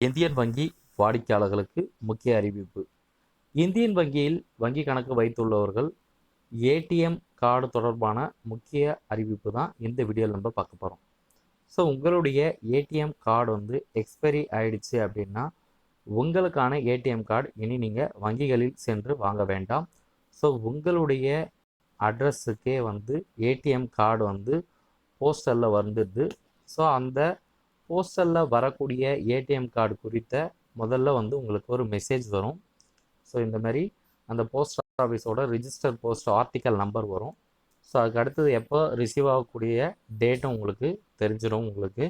Indian வங்கி வாடிக்கையாளர்களுக்கு முக்கிய அறிவிப்பு. இந்தியன் வங்கியில் வங்கி கணக்கு வைத்துள்ளவர்கள் ஏடிஎம் கார்டு தொடர்பான முக்கிய அறிவிப்பு தான் இந்த வீடியோவில் நம்ம பார்க்க போகிறோம் ஸோ உங்களுடைய ஏடிஎம் கார்டு வந்து எக்ஸ்பைரி ஆயிடுச்சு அப்படின்னா உங்களுக்கான ஏடிஎம் கார்டு இனி நீங்கள் வங்கிகளில் சென்று வாங்க வேண்டாம். ஸோ உங்களுடைய அட்ரஸுக்கே வந்து ஏடிஎம் கார்டு வந்து போஸ்டலில் வந்துடுது. ஸோ அந்த போஸ்டலில் வரக்கூடிய ஏடிஎம் கார்டு குறித்த முதல்ல வந்து உங்களுக்கு ஒரு மெசேஜ் வரும். ஸோ இந்த மாதிரி அந்த போஸ்ட் ஆஃபீஸோட ரிஜிஸ்டர் போஸ்ட் ஆர்டிக்கல் நம்பர் வரும். ஸோ அதுக்கு அடுத்தது எப்போ ரிசீவ் ஆகக்கூடிய டேட்டும் உங்களுக்கு தெரிஞ்சிடும் உங்களுக்கு.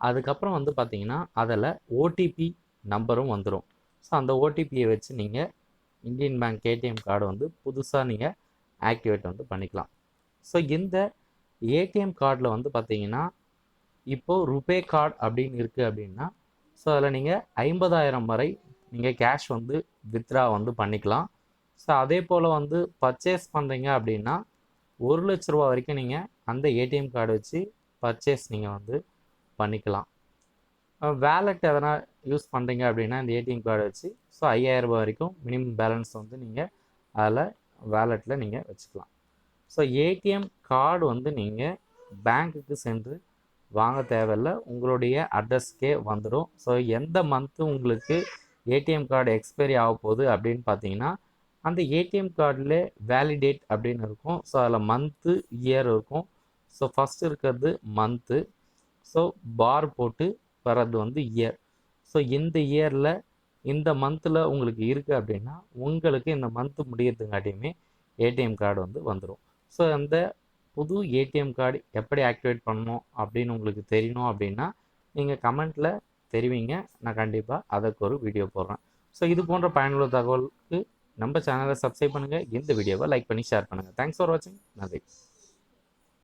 அதுக்கப்புறம் வந்து பார்த்தீங்கன்னா அதில் ஓடிபி நம்பரும் வந்துடும் ஸோ அந்த ஓடிபியை வச்சு நீங்கள் இந்தியன் பேங்க் ஏடிஎம் கார்டு வந்து புதுசாக நீங்கள் ஆக்டிவேட் வந்து பண்ணிக்கலாம். ஸோ இந்த ஏடிஎம் கார்டில் வந்து பார்த்தீங்கன்னா இப்போது ருபே கார்டு அப்படின்னு இருக்குது அப்படின்னா ஸோ அதில் நீங்கள் ஐம்பதாயிரம் வரை நீங்கள் கேஷ் வந்து வித்ரா வந்து பண்ணிக்கலாம். ஸோ அதே போல் வந்து பர்ச்சேஸ் பண்ணுறீங்க அப்படின்னா ஒரு லட்ச ரூபா வரைக்கும் நீங்கள் அந்த ஏடிஎம் கார்டு வச்சு பர்ச்சேஸ் நீங்கள் வந்து பண்ணிக்கலாம். வேலெட் எதனா யூஸ் பண்ணுறீங்க அப்படின்னா இந்த ஏடிஎம் கார்டு வச்சு ஸோ ஐயாயிரம் ரூபாய் வரைக்கும் மினிமம் பேலன்ஸ் வந்து நீங்கள் அதில் வேலெட்டில் நீங்கள் வச்சுக்கலாம். ஸோ ஏடிஎம் கார்டு வந்து நீங்கள் பேங்க்குக்கு சென்று வாங்க தேவையில்ல. உங்களுடைய அட்ரஸ்க்கே வந்துடும் ஸோ எந்த மந்த்து உங்களுக்கு ஏடிஎம் கார்டு எக்ஸ்பைரி ஆக போகுது அப்படின்னு பார்த்தீங்கன்னா அந்த ஏடிஎம் கார்டில் வேலிடேட் அப்படின்னு இருக்கும். ஸோ அதில் மந்த்து இயர் இருக்கும். ஸோ ஃபஸ்ட் இருக்கிறது மந்த்து ஸோ பார் போட்டு வர்றது வந்து இயர் ஸோ இந்த இயரில் இந்த மந்தில் உங்களுக்கு இருக்குது அப்படின்னா உங்களுக்கு இந்த மந்த்து முடியறதுங்காட்டியுமே ஏடிஎம் கார்டு வந்து வந்துடும் ஸோ அந்த புது ஏடிஎம் கார்டு எப்படி ஆக்டிவேட் பண்ணணும் அப்படின்னு உங்களுக்கு தெரியணும் அப்படின்னா நீங்கள் கமெண்ட்டில் தெரிவிங்க. நான் கண்டிப்பாக அதற்கு ஒரு வீடியோ போடுறேன். ஸோ இது போன்ற பயனுள்ள தகவலுக்கு நம்ம சேனலை சப்ஸ்கிரைப் பண்ணுங்கள் இந்த வீடியோவை லைக் பண்ணி ஷேர் பண்ணுங்கள் தேங்க்ஸ் ஃபார் வாட்சிங் நன்றி.